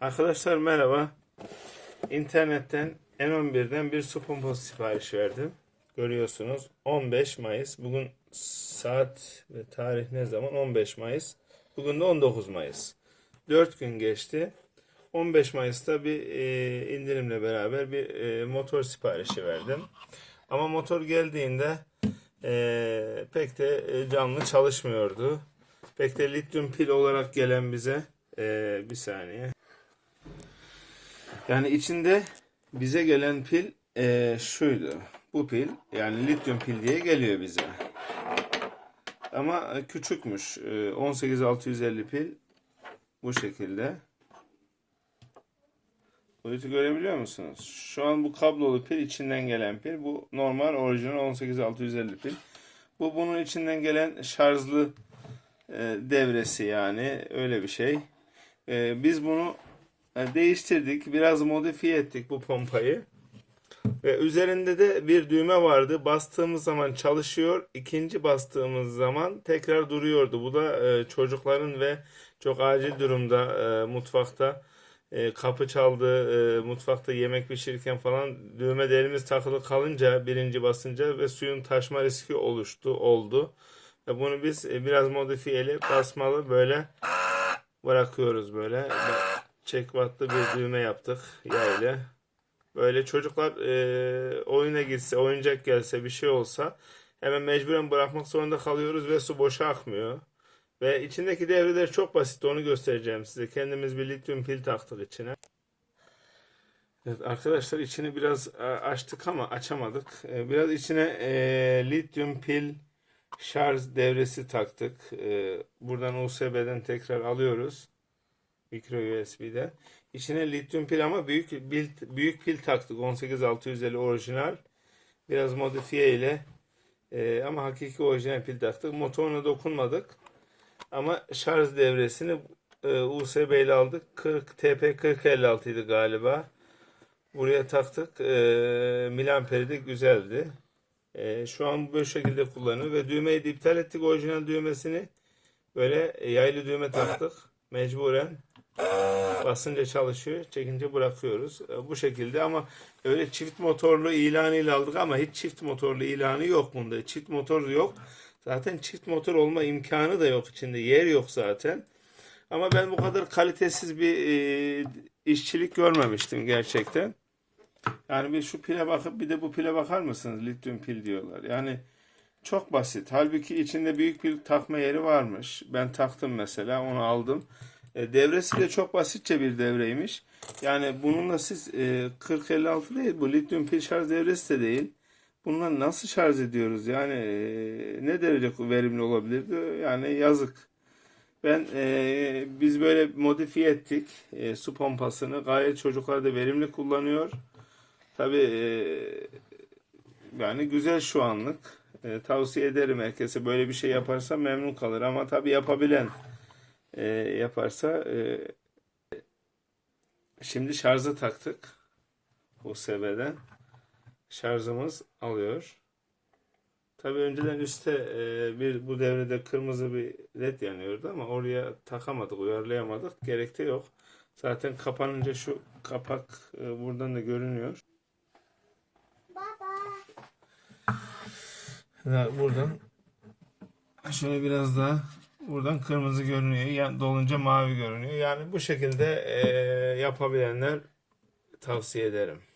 Arkadaşlar merhaba. İnternetten N11'den bir su pompası sipariş verdim. Görüyorsunuz 15 Mayıs. Bugün saat ve tarih ne zaman? 15 Mayıs. Bugün de 19 Mayıs. 4 gün geçti. 15 Mayıs'ta bir e, indirimle beraber bir e, motor siparişi verdim. Ama motor geldiğinde e, pek de e, canlı çalışmıyordu. Pek de lityum pil olarak gelen bize e, bir saniye. Yani içinde bize gelen pil e, şuydu. Bu pil yani lityum pil diye geliyor bize. Ama küçükmüş. E, 18650 pil bu şekilde. Boyutu görebiliyor musunuz? Şu an bu kablolu pil içinden gelen pil. Bu normal orijinal 18650 pil. Bu bunun içinden gelen şarjlı e, devresi yani öyle bir şey. E, biz bunu e, değiştirdik. Biraz modifiye ettik bu pompayı. Ve üzerinde de bir düğme vardı. Bastığımız zaman çalışıyor. İkinci bastığımız zaman tekrar duruyordu. Bu da e, çocukların ve çok acil durumda e, mutfakta e, kapı çaldı, e, mutfakta yemek pişirirken falan düğme de elimiz takılı kalınca birinci basınca ve suyun taşma riski oluştu, oldu. Ve bunu biz e, biraz modifiyeli basmalı böyle bırakıyoruz böyle. Çek battı bir düğme yaptık yayla. Böyle çocuklar e, oyuna gitse, oyuncak gelse, bir şey olsa hemen mecburen bırakmak zorunda kalıyoruz ve su boşa akmıyor. Ve içindeki devreler çok basit. Onu göstereceğim size. Kendimiz bir lityum pil taktık içine. Evet arkadaşlar içini biraz e, açtık ama açamadık. E, Biraz içine e, lityum pil şarj devresi taktık. E, Buradan USB'den tekrar alıyoruz. Micro USB'de. İçine lityum pil ama büyük pil, büyük pil taktık. 18650 orijinal. Biraz modifiye ile e, ama hakiki orijinal pil taktık. Motoruna dokunmadık. Ama şarj devresini e, USB ile aldık. 40 TP 4056 idi galiba. Buraya taktık. E, miliamperi de güzeldi. E, şu an bu şekilde kullanıyor ve düğmeyi de iptal ettik orijinal düğmesini. Böyle yaylı düğme taktık. Mecburen basınca çalışıyor. Çekince bırakıyoruz. E, bu şekilde ama öyle çift motorlu ilanıyla aldık ama hiç çift motorlu ilanı yok bunda. Çift motor yok. Zaten çift motor olma imkanı da yok içinde. Yer yok zaten. Ama ben bu kadar kalitesiz bir e, işçilik görmemiştim gerçekten. Yani bir şu pile bakıp bir de bu pile bakar mısınız? Lityum pil diyorlar. Yani çok basit. Halbuki içinde büyük pil takma yeri varmış. Ben taktım mesela onu aldım. E, devresi de çok basitçe bir devreymiş. Yani bununla siz e, 4056 değil bu lityum pil şarj devresi de değil. Bunları nasıl şarj ediyoruz? Yani e, ne derece verimli olabilirdi? Yani yazık. Ben e, biz böyle modifiye ettik e, su pompasını. Gayet çocuklar da verimli kullanıyor. Tabii e, yani güzel şu anlık. E, tavsiye ederim herkese böyle bir şey yaparsa memnun kalır. Ama tabii yapabilen e, yaparsa e, şimdi şarjı taktık USB'den şarjımız alıyor. Tabii önceden üstte e, bir bu devrede kırmızı bir led yanıyordu ama oraya takamadık, uyarlayamadık. Gerek de yok. Zaten kapanınca şu kapak e, buradan da görünüyor. Ya buradan şöyle biraz daha buradan kırmızı görünüyor. Yani dolunca mavi görünüyor. Yani bu şekilde e, yapabilenler tavsiye ederim.